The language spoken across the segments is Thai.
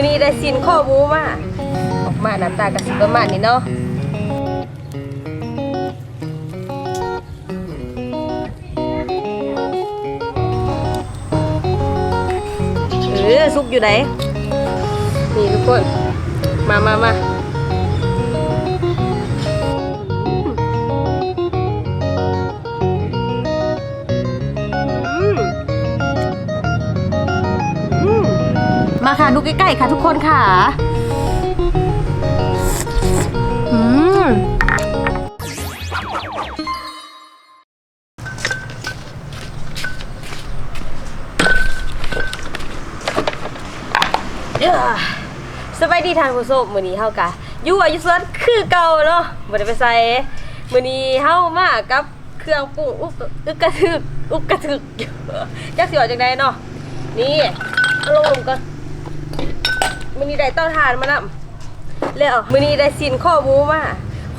มื้อนี้ได้สินข้อหมูมาออกมาหน้าตาก็สิประมาณนี้เนาะเออซุกอยู่ไหนนี่ทุกคน มามามา มาค่ะ ดูใกล้ๆค่ะทุกคนค่ะอืมเอ้อสบายดีทานผู้ชมมื้อนี้เฮากะอยู่ว่าอยู่สวนคือเก่าเนาะบ่ได้ไปใส่มื้อนี้เฮามากับเครื่องปรุงอุกอึกกระทึกอุกกระทึกจักสิว่าจังไดเนาะนี่เอาลงลงก่อน มื้อนี้ได้เต้าทานมานำแล้วมื้อนี้ได้สินข้อหมูมา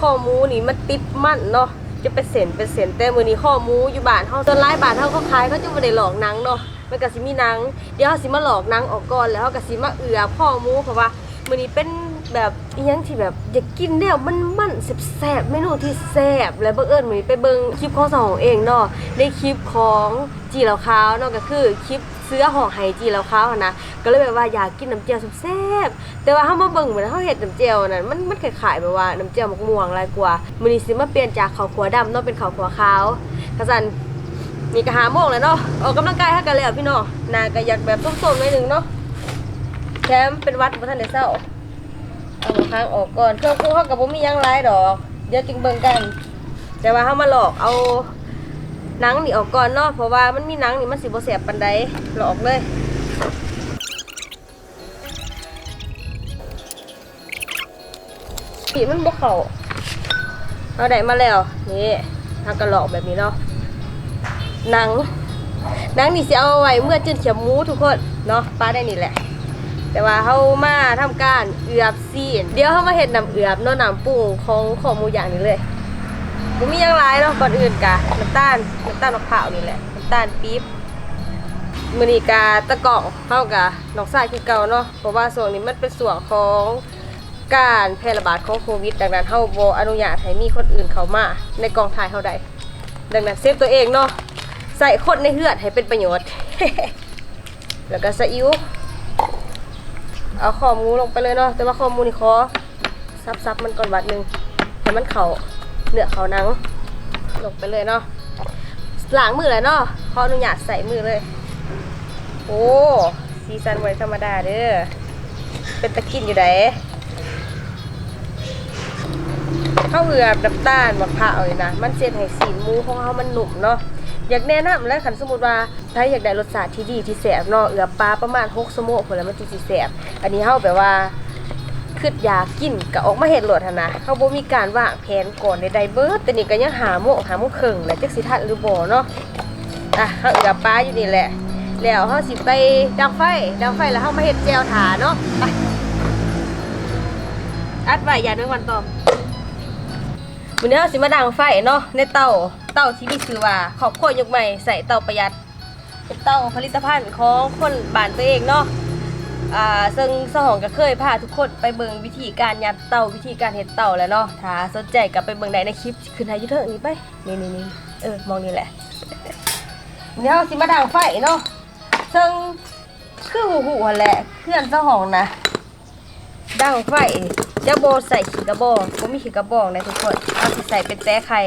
ข้อหมูนี่มันติดมั่นเนาะจะเป็นเส้นเป็นเส้นแต่มื้อนี้ข้อหมูอยู่บ้านเฮาต้นหลายบ้านเฮาเขาขายเขาจะบ่ได้หลอกหนังเนาะมันก็สิมีหนัง เดี๋ยวเขาสิมาหลอกหนังออกก่อนแล้วเขาก็สิมาเอือข้อหมูเพราะว่ามื้อนี้เป็น แบบอีหยังที่แบบอยากกินแล้วมันมันแซ่บๆเมนูที่แซ่บแล้วบังเอิญมื้อนี้ไปเบิงคลิปของสองของเองเนาะในคลิปของจีเหลาขาวเนาะก็คือคลิปเสื้อห่อไห้จีเหลาขากันนะก็เลยแบบว่าอยากกินน้ำเจียวแซ่บๆแต่ว่าเฮามาเบิ่งเหมือนเฮาเฮ็ดน้ำเจียวนั่นมันมันคล้ายๆแบบว่าน้ำเจียวมะม่วงหลายกว่ามื้อนี้สิมาเปลี่ยนจากข้าวขัวดำเนาะเป็นข้าวขัวขาวกะซัน นี่ก็หาโมงแล้วเนาะออกกำลังกายให้กันแล้วพี่น้องหนาก็อยากแบบส้มๆหน่อยหนึงเนาะแถมเป็นวัดบ่ทันได้เศร้า เอามาค้างออกก่อนเครื่องปรุงเขากับผมมียังหลายดอก เดี๋ยวจึงเบิ่งกัน แต่ว่าเฮามาหลอกเอาหนังนี่ออกก่อนเนาะเพราะว่ามันมีหนังนี่มันสิบ่แสบปานใดหลอกเลยปีมันบ่เข้าเอาได้มาแล้วนี่ทางกระหลอกแบบนี้เนาะหนังหนังนี่สิเอาไว้เมื่อจืดเขียวหมูทุกคนเนาะป้าได้นี่แหละ แต่ว่าเฮามาทำการเอือบซีนเดี๋ยวเฮามาเฮ็ดน้ำเอือบเนาะน้ำปรุงของของหมูอย่างนี้เลยบ่มีหยังหลายเนาะก่อนอื่นกะน้ำตาลน้ำตาลมะพร้าวนี่แหละน้ำตาลปี๊บมื้อนี้กะตะกองเฮากะน้องสายคือเก่าเนาะเพราะว่าช่วงนี้มันเป็นส่วนของการแพร่ระบาดของโควิด ดังนั้นเฮาบ่อนุญาตให้มีคนอื่นเข้ามาในกองถ่ายเฮาได้ดังนั้นเซฟตัวเองเนาะใส่คนในเหือดให้เป็นประโยชน์ แล้วก็ซีอิ๊ว เอาข้อมูลงไปเลยเนาะแต่ว่าข้อมูนี่ขอซับๆมันก่อนวัดหนึ่งให้มันเขาเนื้อเขาหนัง ลงไปเลยเนาะล้างมือเลยเนาะขออนุญาตใส่มือเลย โอ้ซีซันไว้ธรรมดาเด้อเป็นตะกินอยู่ไหนข้าวเหือบน้ำตาลมะพร้าวนี่นะมันเสียให้สีมูของเขามันหนุ่มเนาะ อยากแนะนำแล้วคันสมมุติว่าถ้าอยากได้รสชาติที่ดีที่แสบเนาะเอือปลาประมาณ6ชั่วโมงพุ่นแล้วมันสิสิแสบอันนี้เฮาแบบว่าคิดอยากินก็ออกมาเฮ็ดโลดหั่นนะเฮาบ่มีการวางแผนก่อนใดๆเบิดแต่นี่ก็ยังหาโมหาโมงครึ่งแล้วจักสิทันหรือบ่เนาะอะเฮาเอือปลาอยู่นี่แหละ แล้วเฮาสิไปดังไฟดังไฟแล้วเฮามาเฮ็ดแจวถาเนาะไปอัดไว้อย่านึกวันต่อม วันนี้เราสิมาดังไฟเนาะในเตาเตาที่มีชื่อว่าครอบครัวยกใหม่ใส่เตาประหยัด เป็นเตาผลิตภัณฑ์ของคนบ้านตัวเองเนาะอ่าซึ่งสหองก็เคยพาทุกคนไปเบิ่งวิธีการยัดเตาวิธีการเฮ็ดเตาแล้วเนาะถ้าสนใจก็ไปเบิ่งได้ในคลิปขึ้นให้ยู่เถิงนี้ไปนี่นี่นี่เออมองนี่แหละวันนี้เราสิมาดังไฟเนาะซึ่งคือหูหูอันแหละเพื่อนสหองนะดังไฟ จะโบใส่ขี้กระบอกผมมีขี้กระบอกนะทุกคนเอาสิใส่เป็นแต้ไข่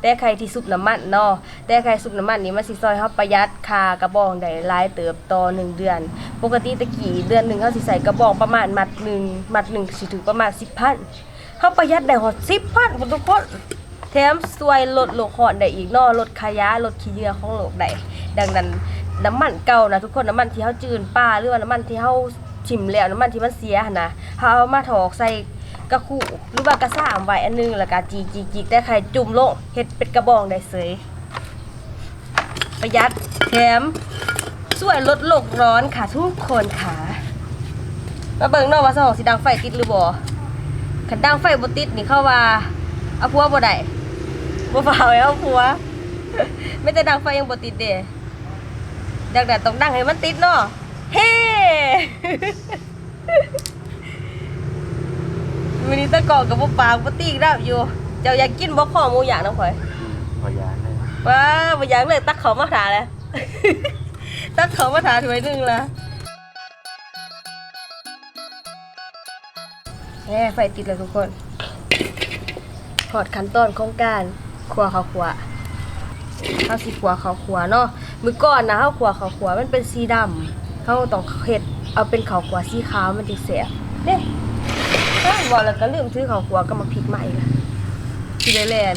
แต้ไข่ที่ซุปน้ำมันเนาะแต้ไข่ซุปน้ำมันนี่มันสิซอยเฮาประหยัดค่ากระบอกได้หลายเติบต่อหนึ่งเดือน ปกติตะกี้เดือนหนึ่งเฮาสิใส่กระบอกประมาณมัดหนึ่งมัดหนึ่งสิถึงประมาณ10,000เฮาประหยัดได้ฮอด10,000พุ่นทุกคนแถมซวยลดโลกร้อนได้อีกเนาะลดขยะลดขี้เหงื่อของโลกได้ดังนั้นน้ำมันเก่านะทุกคนน้ำมันที่เฮาจืนป้าหรือว่าน้ำมันที่เฮา ชิมแล้วน้ำมันที่มันเสียหั่นนะเขาเอามาถอกใส่กระคู่หรือว่ากระซ่ามไว้อันนึงแล้วก็จีจีจีแต่ไข่จุ่มลงเฮ็ดเป็นกระบองได้เสยประหยัดแถมช่วยลดโลกร้อนค่ะทุกคนค่ะ มาเบิ่งนาะว่าสองสิดังไฟติดหรือบ่คันดังไฟบ่ติดนี่เข้าว่าเอาผัวบ่ได้บ่ฝ่าวให้เอาผัวไม่แต่ดังไฟยังบ่ติดเด้ดังแต่ต้องดังให้มันติดเนาะเฮ้ กล่องกับบ่ปากบ่ตีกแล้วอยู่ เจ้าอยากกินบ่ข้อหมูย่างน้ำข่อยพอยานเลยว้าบ่อยากเลยตักเขามาถาแล้ว ตักเขามาถาถ้วยหนึงละแหมไฟติดเลยทุกคนพอดขั้นตอนของการขัวข้าวขัวข้าวสิขัวข้าวขัวเนาะมื้อก่อนนะข้าวขัวข้าวขัวมันเป็นสีดำ เขาต้องเฮ็ดเอาเป็นข้าวขัวสีขาวมันสิแซ่บเด้เอ้ยบอกแล้วก็ลืมซื้อข้าวขัวก็มาพริกใหม่ละสิได้แลน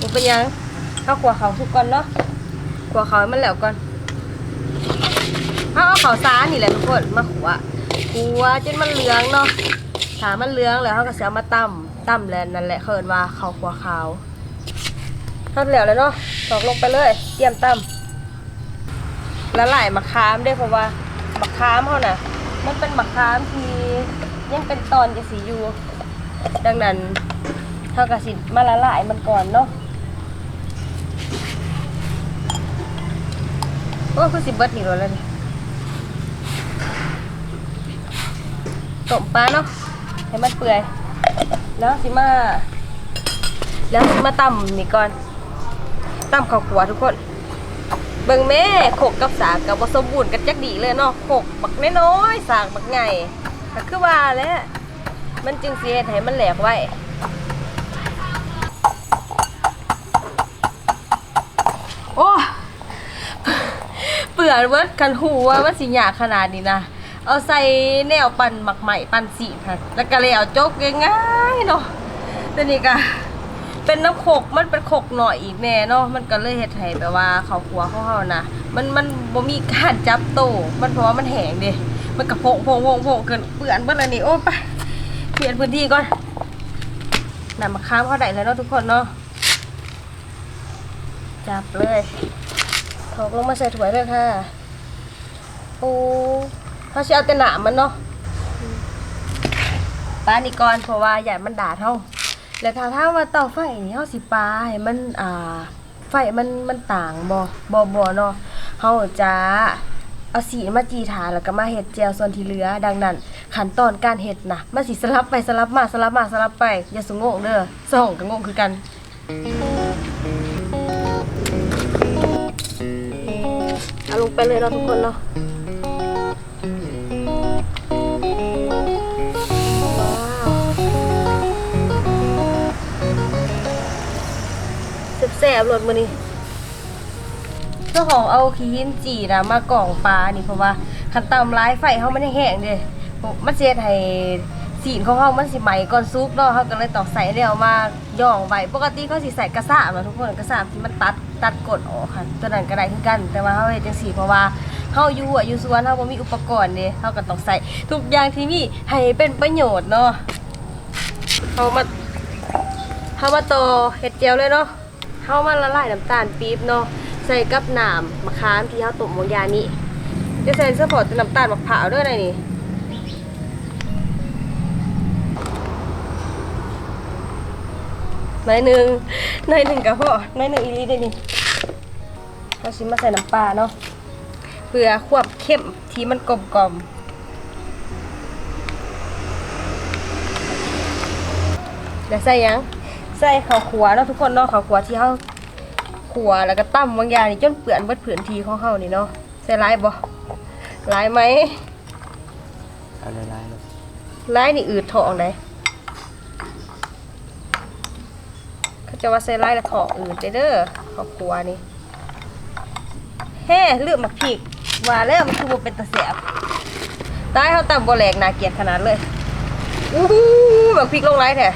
บ่เป็นหยังข้าวขัวข้าวสุกก่อนเนาะขัวข้าวให้มันแล้วก่อนเอาเอาข้าวสานี่แหละทุกคนมาขัวขัวจนมันเหลืองเนาะถ้ามันเหลืองแล้วเขาก็สิเอามาตำตำแล้วนั่นแหละเขาเอิ้นว่าข้าวคั่วขาวทอดแล้วแล้วเนาะตอกลงไปเลย เตรียมตำ ละลายมะขามได้เพราะว่ามะขามเขาน่ะ มันเป็นมะขามที่ยังเป็นตอนจะสีอยู่ ดังนั้นเขาก็สิมาละลายมันก่อนเนาะโอ้คือสิเบิดนี่แล้วนี่ต้มปลาเนาะให้มันเปื่อย แล้วสิมา แล้วสิมาตำนี่ก่อนตำข้าวขัวทุกคน เบิ่งแม่โขกกับสากกับผสมบูรณ์กันจักดีเลยเนาะโขกบักน้อยๆสากบักใหญ่ก็คือว่าแหล้วมันจึงเฮ็ดให้มันแหลกไว้ โอ้เปื่อนเวิร์ดกันหูว่ามันสิยากขนาดนี้นะ เอาใส่แนวปั่นหมักใหม่ปั่นสีค่ะแล้วก็เลยเอาโจกง่ายๆเนาะแต่นี่ก็ เป็นน้ำโขกมันเป็นโขกหน่อยอีกแน่เนาะมันก็เลยเฮ็ดให้แบบว่าเขาวขัวเขาเฮานะมันมันบ่มีการจับโตมันเพราะว่ามันแห้งเด้มันกระโพงโพงโพงโพงเกินเปื่อนเบิดแล้วนี่โอ้ไปเปลี่ยนพื้นที่ก่อนนำมาค้ามเข้าได้แล้วเนาะทุกคนเนาะจับเลยถกลงมาใส่ถ้วยเลยค่ะโอ้เขาสิเอาแต่หนามมันเนาะปลานี่ก่อนเพราะว่าอย่ามันด่าเท่า แล้วถ้าถ้าว่าเตาไฟนี่เฮาสิปลาให้มันอ่าไฟมันมันต่างบ่บ่บ่เนาะเฮาจะเอาสีมาจีทาแล้วก็มาเฮ็ดแจวส่วนที่เหลือ ดังนั้น ขั้นตอนการเฮ็ดน่ะมันสิสลับไปสลับมาสลับมาสลับไป อย่าสงงเด้อสองก็งงคือกันเอาลงไปเลยเนาะทุกคนเนาะ บรสมือนี้เจ้าของเอาขี้หินจีนะมากล่องปลานี่เพราะว่าคันตำร้ายไฟเขาไม่ได้แห้งเด้มันเสียให้สีนของเขามันสิไหมก่อนซุปเนาะเขาก็เลยตองใส่เดียวมาย่องไว้ปกติเขาสิใส่กระซ่ามาทุกคนกระซ่าที่มันตัดตัดกดออกค่ะตัวนั้นก็ได้คือกัน แต่ว่าเขาเฮ็ดจังซี่เพราะว่าเฮาอยู่อะอยู่สวนเฮาบ่มีอุปกรณ์เด้เฮาก็ต้องใส่ทุกอย่างที่มีให้เป็นประโยชน์เนาะเฮามาเฮามาต่อเฮ็ดเจียวเลยเนาะ เฮามาละลายน้ำตาลปี๊บเนาะใส่กับน้ำมะขามที่เฮาต้มหมยานี้จะใส่เฉพาะแต่น้ำตาลมะพร้าวด้อในนี่หน่อยหนึ่งหน่อยหนึ่งกับพ่อหน่อยหนึ่งอีลีได้นี่เราชิมมาใส่น้ำปลาเนาะเพื่อควบเข้มที่มันกลมกลมเดี๋ยวใส่ยังใส่ข้าวขัวเนาะทุกคนเนาะข้าวขัวที่เขา ขัวแล้วก็ตั้มบางอย่างนี่จนเปื่อนเบิดผืนทีของเขานี่เนาะใส่ร้ายบ่ร้ายไหมเอาเลยไล่เลยร้ายนี่อืดทองได้เขาจะว่าใส่ร้ายแล้วทองอืดเด้อเด้อข้าวขัวนี่เฮ้ลืมหมักพริกว่าแล้วมันคือบ่เป็นตะแสบตายเขาตำบ่แหลกนาเกลียดขนาดเลยอู้หูหมักพริกลงไรแท้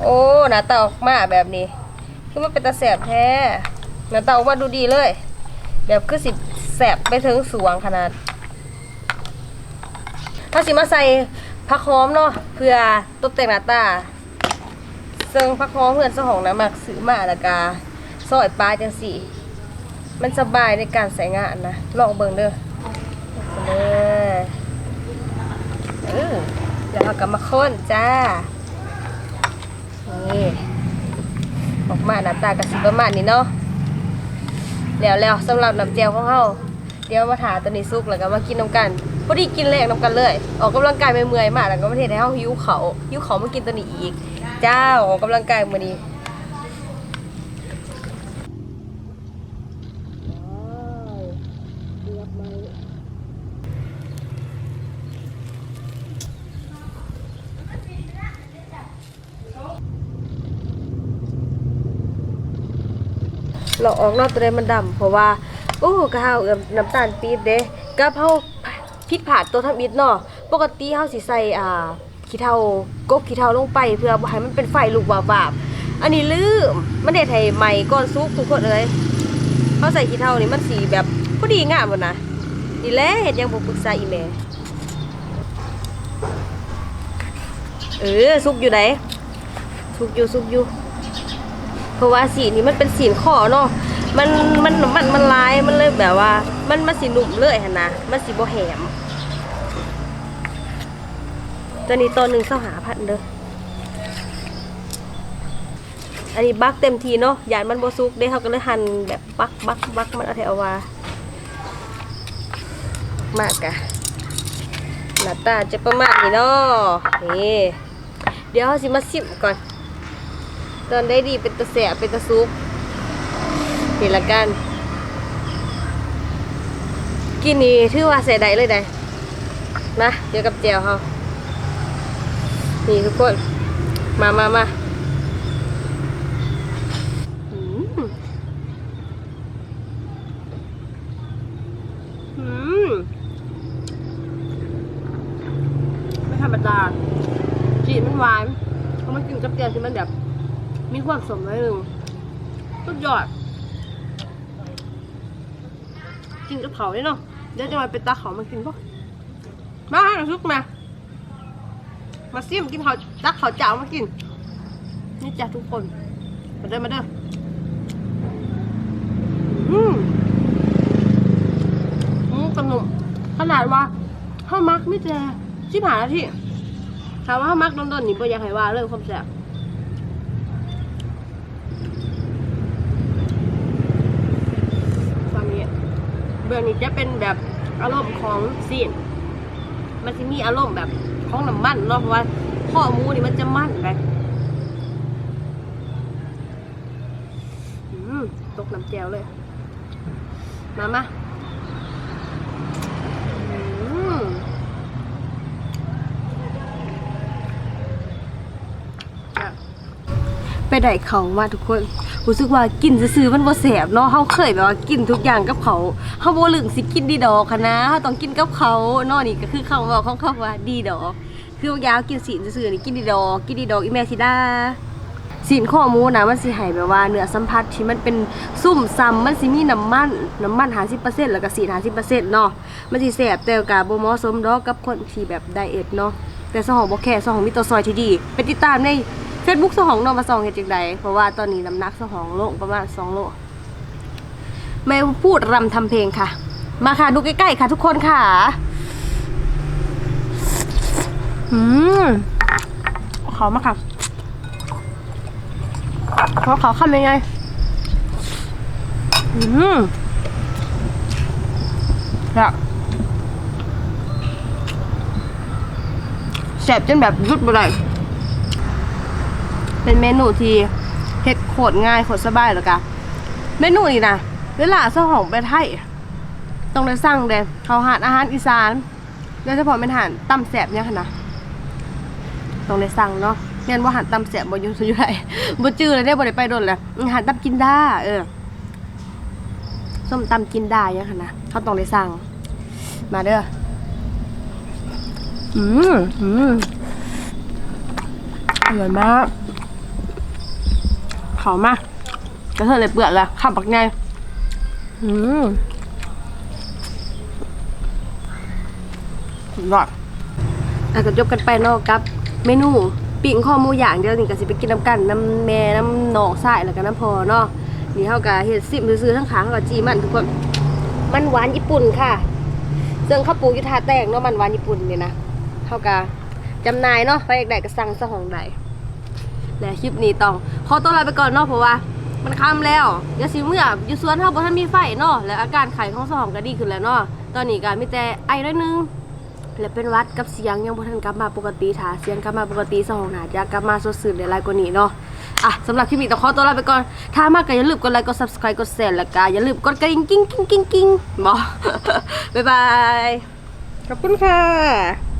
โอ้หน้าตาออกมาแบบนี้ คือมันเป็นตะแสบแท้หน้าตาออกมาดูดีเลย แบบคือสิแสบไปถึงสวงขนาดถ้าสิมาใส่ผักหอมเนาะเพื่อตกแต่งหน้าตาซึ่งผักหอมเพื่อนเจ้าของนะมักซื้อมาแล้วก็ซอยปลาจังสี่ มันสบายในการใส่งานนะลองเบิ่งเด้อเด้อเออแล้วเราก็มาค้นจ้านี่ ออกมาหน้าตากระสิประมาณนี้เนาะแล้วแล้วสำหรับน้ำเจียวของเฮาเดี๋ยวมาถาตัวนี้ซุกแล้วก็มากินน้ำกันพอดีกินแรกน้ำกันเลย ออกกำลังกายเมื่อยๆมากแล้วก็ประเทศให้เฮาหิวเขาหิวเขามากินตัวนี้อีก เจ้าออกกำลังกายมื้อนี้ เราออกนอกตัวใดมันดำเพราะว่าโอ้กะเฮาเอิ่มน้ำตาลปี๊บเด้กะเฮาผิดพลาดตัวทำอิฐเนาะปกติเฮาสิใส่อ่าขี้เถ้ากบขี้เถ้าลงไป เพื่อบ่ให้มันเป็นไฟลุกวาบๆอันนี้ลืมมันเด็ดให้ไหม้ก่อนสุกทุกคนเอ้ยเฮาใส่ขี้เถ้านี่มันสีแบบพอดีงามบ่นะนี่แหละเฮ็ดยังบ่ปรึกษาอีแม่เออสุกอยู่ไหนสุกอยู่สุกอยู่ ราะว่าสีนี้มันเป็นสีขอเนาะมันมันมันมันลายมันเลยแบบว่า มันมันสีหนุ่มเลยหั่นนะมันสีโบแหมตัวนี้ตัวหนึ่งเสาหาพันเด้ออันนี้บักเต็มทีเนาะยานมันโบ่สุกเด้เขาก็เลยหั่นแบบบักบักบักมันเอาแถวว่ามากอะหน้าตาจะประมาณนี้เนาะนี่เดี๋ยวเราสิมาซิมก่อน ตอนได้ดีเป็นตะแสบเป็นตะซุปนี่ละกัน กินนี่ถือว่าใส่ได้เลยได้นะเดี๋ยวกับเจียวเขานี่ทุกคน มามามาไม่ธรรมดาจีนมันหวานเพราะมันกินกับเจียวที่มันแบบ มีความสมหน่อยหนึ่งสุดยอดกินกับเขาเนี่ยเนาะเดี๋ยวจะมาเป็นตาเขามากินปะมาให้หนุ่กมา มาซิมกินเขาตักเขาเจ้ามากิน นี่จ้ะทุกคน มาเด้อมาเด้ออืมอืมกำนมขนาดว่าข้าวมักไม่แจชิบหายที่ถามว่าข้าวมักโดนๆนี่ปอยากให้ว่าเรื่องความแซ่บ ตอนนี้เบื้องนี้จะเป็นแบบอารมณ์ของซีนมันจะมีอารมณ์แบบของน้ำมันเนาะเพราะว่าข้อมูนี่มันจะมันไปอืมตกน้ำแจวเลย มามาไปได้เขามาทุกคน รู้สึกว่ากินซื่อๆมันบ่แสบเนาะเฮาเคยแบบว่ากินทุกอย่างกับเขาเฮาบ่ลึงสิกินดีดอกคะนะเฮาต้องกินกับเขาเนาะนี่ก็คือคำเว้าของเขาว่าดีดอกคือบางอย่างกินศีซื่อๆนี่กินดีดอกกินดีดอกอีแม่สิดาศีลข้อมูนะมันสิให้แบบว่าเนื้อสัมผัสที่มันเป็นซุ่มซ้ำมันสิมีน้ำมันน้ำมัน50%แล้วก็ศีล50%เปอร์เซ็นต์เนาะมันสิแสบแต่ก็บ่เหมาะสมดอกกับคนที่แบบไดเอทเนาะแต่สหองบ่แค่สหองมีตัวซอยที่ดีไปติดตามใน เฟซบุ๊กสหองนอมาสองเห็ดจังใดเพราะว่าตอนนี้น้ำหนักสหองโลประมาณสองโลไม่พูดรำทำเพลงค่ะ มาค่ะดูใกล้ๆค่ะ ทุกคนค่ะอืมเขามาค่ะขอเขาคำยังไงอืมแล้วแสบจนแบบยุดบ่ได้เเป็นเมนูที่เฮ็ดโคตรง่ายโคตรสบายแล้วกะเมนูนี้นะเวลาเจ้าของไปไทยต้องได้สั่งเด้เขาหาอาหารอีสานโดยเฉพาะเป็นอาหารตำแสบเนี่ยค่ะนะต้องได้สั่งเนาะเรียนว่าอาหารตำแสบบ่อยู่อยู่ไหนบ่จื้อเลยได้บ่ได้ไปโดนเลยอาหารตำกินได้เออส้มตำกินได้เนี่ยค่ะนะเขาต้องได้สั่ง มาเด้ออืมอืมอร่อยมาก เขามากกระเทยเลยเปลือกละขับปักไงอืมสุดยอดอะก็จบกันไปเนาะกับ เมนูปิ้งข้อหมูอย่างเดียวนี่ก็สิไปกินน้ำกันน้ำแม่น้ำหนองสายแล้วก็น้ำพอเนาะนี่เฮาก็เฮ็ดซิมซื้อๆทั้งขางก็จีมันทุกคนมันหวานญี่ปุ่นค่ะซึ่งข้าวปูยูท่าแตงเนาะมันหวานญี่ปุ่นเนี่ยนะเฮาก็จำหนายเนาะไปอยากได้ก็สั่งซะของใด และคลิปนี้ต้องขอตัวลาไปก่อนเนาะเพราะว่ามันค่ำแล้วอย่าสิเมื่ออยู่สวนเฮาบ่ทันมีไฟเนาะและอาการไข้ของสมองก็ดีขึ้นแล้วเนาะตอนนี้ก็มีแต่ไอน้อยนึงและเป็นวัดกับเสียงยังบ่ทันกลับมาปกติถ้าเสียงกลับมาปกติสองหนาจะกลับมาสดชื่นได้หลายกว่านี้เนาะอะสำหรับคลิปนี้ต้องขอตัวลาไปก่อน ถ้ามากก็อย่าลืมกดไลค์กด Subscribe กดแชร์แล้วก็อย่าลืมกดกระดิ่งกิ้งกิ้งกิ้งกิ้งบ่บ๊ายบาย ขอบคุณค่ะ